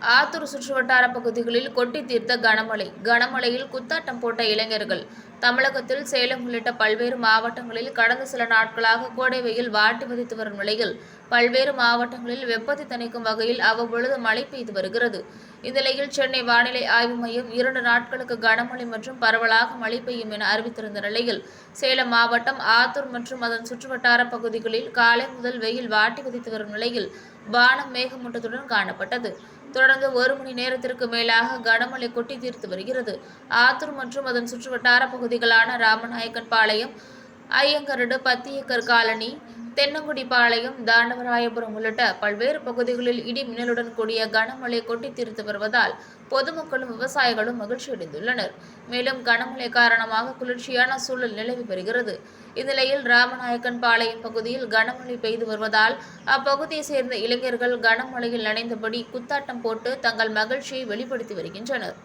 ஆத்தூர் சுற்றுவட்டார பகுதிகளில் கொட்டி தீர்த்த கனமழை. கனமழையில் குத்தாட்டம் போட்ட இளைஞர்கள். தமிழகத்தில் சேலம் உள்ளிட்ட பல்வேறு மாவட்டங்களில் கடந்த சில நாட்களாக கோடை வெயில் வாட்டி வதித்து வரும் நிலையில் பல்வேறு மாவட்டங்களில் வெப்பத்தை தணிக்கும் வகையில் அவ்வப்பொழுது மழை பெய்து வருகிறது. இந்நிலையில் சென்னை வானிலை ஆய்வு மையம் இரண்டு நாட்களுக்கு கனமழை மற்றும் பரவலாக மழை பெய்யும் என அறிவித்திருந்த நிலையில் சேலம் மாவட்டம் ஆத்தூர் மற்றும் அதன் சுற்றுவட்டார பகுதிகளில் காலை முதல் வெயில் வாட்டி வதித்து வரும் நிலையில் வானம் மேகமூட்டத்துடன் காணப்பட்டது. தொடர்ந்து ஒரு மணி நேரத்திற்கு மேலாக கனமழை கொட்டி தீர்த்து வருகிறது. ஆத்தூர் மற்றும் அதன் சுற்றுவட்டார பகுதி பகுதிகளான ராமநாயக்கன் பாளையம் ஐயங்கரடு பத்தியக்கர் காலனி தென்னங்குடி பாளையம் தாண்டவராயபுரம் உள்ளிட்ட பல்வேறு பகுதிகளில் இடி மின்னலுடன் கூடிய கனமழை கொட்டி தீர்த்து வருவதால் பொதுமக்களும் விவசாயிகளும் மகிழ்ச்சியடைந்துள்ளனர் மேலும் கனமழை காரணமாக குளிர்ச்சியான சூழல் நிலவி வருகிறது. இந்நிலையில் ராமநாயக்கன் பாளையம் பகுதியில் கனமழை பெய்து வருவதால் அப்பகுதியை சேர்ந்த இளைஞர்கள் கனமழையில் நனைந்தபடி குத்தாட்டம் போட்டு தங்கள் மகிழ்ச்சியை வெளிப்படுத்தி வருகின்றனர்.